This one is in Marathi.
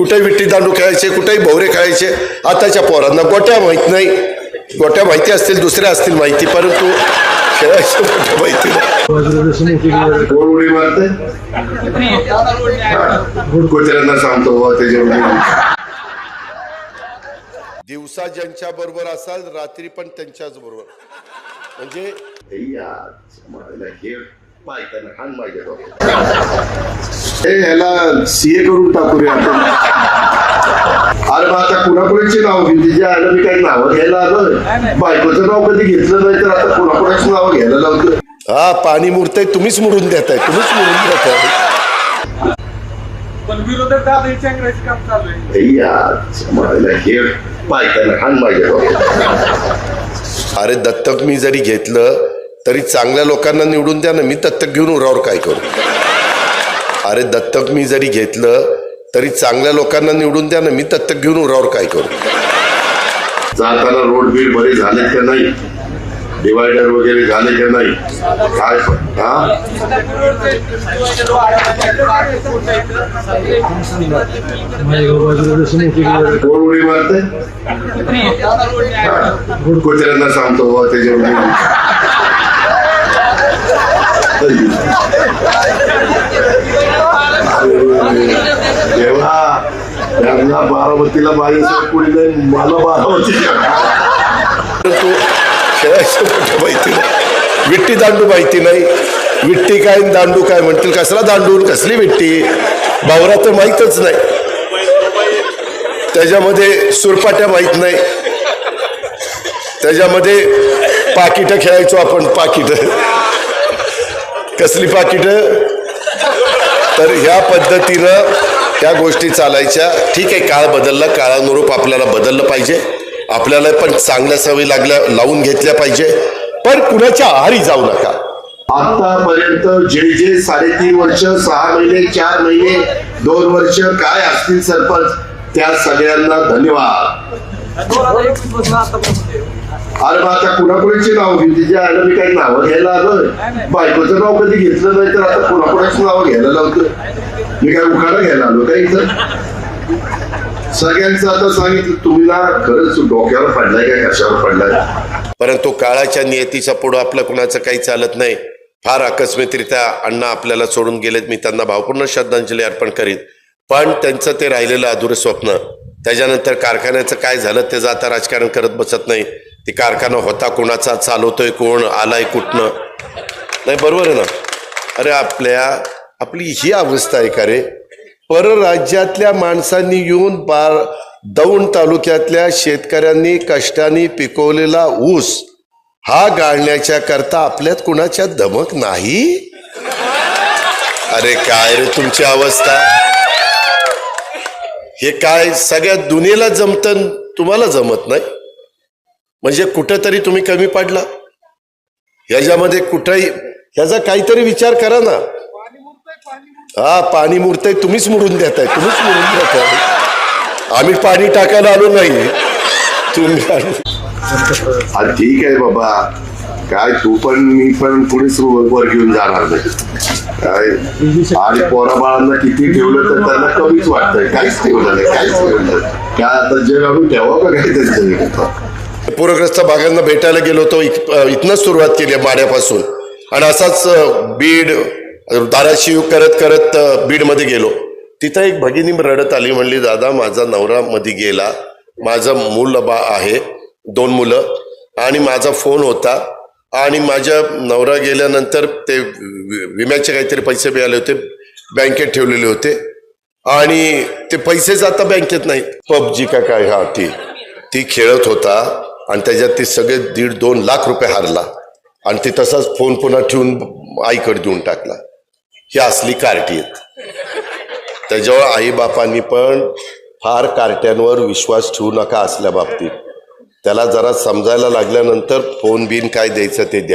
कुठेही विट्टी दांडू खेळायचे कुठेही भोवरे खेळायचे. आताच्या पोरांना गोट्या माहीत नाही. गोट्या माहिती असतील दुसऱ्या असतील माहिती परंतु खेळायचं गोट्या माहिती नाही. सांगतो दिवसा ज्यांच्या बरोबर असाल रात्री पण त्यांच्याच बरोबर. म्हणजे हे पायताना हाण माझ्या. हे ह्याला सीए करून टाकूया आपण अरे मग आता कुणाकुणाची नाव घेऊ तिच्या आलं मी काही नावं घ्यायला आलोय बायकोचं नाव कधी घेतलं नाही तर आता कुणाकुणाची नावं घ्यायला लावतो हा पाणी मुरतंय तुम्हीच मुरून देताय तुम्हीच मुरून देताय पण विरोधक दादाच्या अंग्रेजी काम चालू आहे हे यार, मला पायताना हाण माझ्या डोक्यात. अरे दत्तक मी जरी घेतलं तरी चांगल्या लोकांना निवडून द्या ना मी दत्तक घेऊन उरावर काय करू? अरे दत्तक मी जरी घेतलं तरी चांगल्या लोकांना निवडून द्या ना मी दत्तक घेऊन उरावर काय करू? जाताना रोड बीड बरे झाले का नाही? डिवायडर वगैरे झाले का नाही? काय हा? कोण उडी मारते कुत्र्यांना सांगतो हो, त्याच्यामध्ये तेव्हा त्यांना बारामतीला माझ्यासोबत कुणी नाही मला बारामती. माहिती नाही. विट्टी दांडू माहिती नाही. विट्टी काय दांडू काय म्हणतील? कसला दांडू कसली विट्टी? भावरा तर माहीतच नाही. त्याच्यामध्ये सुरपाट्या माहीत नाही. त्याच्यामध्ये पाकिटं खेळायचो आपण पाकिटं. कसली पाकिट? तर ह्या पद्धतीनं त्या गोष्टी चालायच्या. ठीक आहे काळ बदलला काळानुरूप आपल्याला बदललं पाहिजे. आपल्याला पण चांगल्या सवयी लागल्या लावून घेतल्या पाहिजे. पण कुणाच्या आहारी जाऊ नका. आतापर्यंत जे जे साडेतीन वर्ष सहा महिने चार महिने दोन वर्ष काय असतील सरपंच त्या सगळ्यांना धन्यवाद. अरे मग आता कुणाकुणाची नाव घेऊ जे आलं मी काही नावं घ्यायला आलोय बायकोचं नाव कधी घेतलं नाही तर आता कुणाकुणाची नावं घ्यायला लावतो मी काय उखाडा घ्यायला आलो काही इथं? सगळ्यांचं आता सांगितलं तुम्ही खरंच डोक्यावर पडलाय काय कशावर पडलाय? परंतु काळाच्या नियतीच्या पुढं आपलं कुणाचं काही चालत नाही. फार आकस्मिकरित्या अण्णा आपल्याला सोडून गेलेत. मी त्यांना भावपूर्ण श्रद्धांजली अर्पण करीत पण त्यांचं ते राहिलेलं अधुरं स्वप्न. त्याच्यानंतर कारखान्याचं काय झालं त्याचं आता राजकारण करत बसत नाही. ती कारखाना होता कोणाचा चालवतोय कोण आलाय कुठनं? नाही बरोबर आहे ना? अरे आपल्या आपली ही अवस्था आहे का रे? परराज्यातल्या माणसांनी येऊन बार दौंड तालुक्यातल्या शेतकऱ्यांनी कष्टाने पिकवलेला ऊस हा गाळण्याच्या करता आपल्यात कुणाच्या धमक नाही? अरे काय रे तुमची अवस्था? हे काय सगळ्या दुनियेला जमतं तुम्हाला जमत नाही? म्हणजे कुठंतरी तुम्ही कमी पडला. ह्याच्यामध्ये कुठंही ह्याचा काहीतरी विचार करा ना. हा पाणी मुरतंय तुम्हीच मुरून देताय तुम्हीच मुरून देताय. आम्ही पाणी टाकायला आलो नाही. तुम्ही ठीक आहे बाबा. काय तू पण मी पण कुणीच वर घेऊन जाणार नाही. काय? आणि पोराबाळांना किती ठेवलं तर त्यांना कमीच वाटतंय. काहीच ठेवलं नाही काहीच ठेवलं नाही. काय आता जग आणून ठेवा का काही त्यांचं पूरग्रस्त भागांना भेटायला गेलो होतो इत- इथनंच सुरुवात केली आहे माड्यापासून. आणि असाच बीड दाराशिव करत करत बीडमध्ये गेलो. तिथं एक भगिनी रडत आली म्हणली दादा माझा नवरा मध्ये गेला. माझं मूल बा आहे दोन मुलं. आणि माझा फोन होता. आणि माझ्या नवरा गेल्यानंतर ते विम्याचे काहीतरी पैसे मिळाले होते. बँकेत ठेवलेले होते. आणि ते पैसेच आता बँकेत नाही पबजी का काय? हा ती ती खेळत होता आणि त्याच्यात ते सगळे दीड दोन लाख रुपये हारला. आणि ते तसाच फोन पुन्हा ठेवून आईकडे देऊन टाकला. ही असली कार्टी आहेत. त्याच्यावर आईबापांनी पण फार कार्ट्यांवर विश्वास ठेवू नका असल्या बाबतीत. त्याला जरा समजायला लागल्यानंतर फोन बिन काय द्यायचं ते द्या.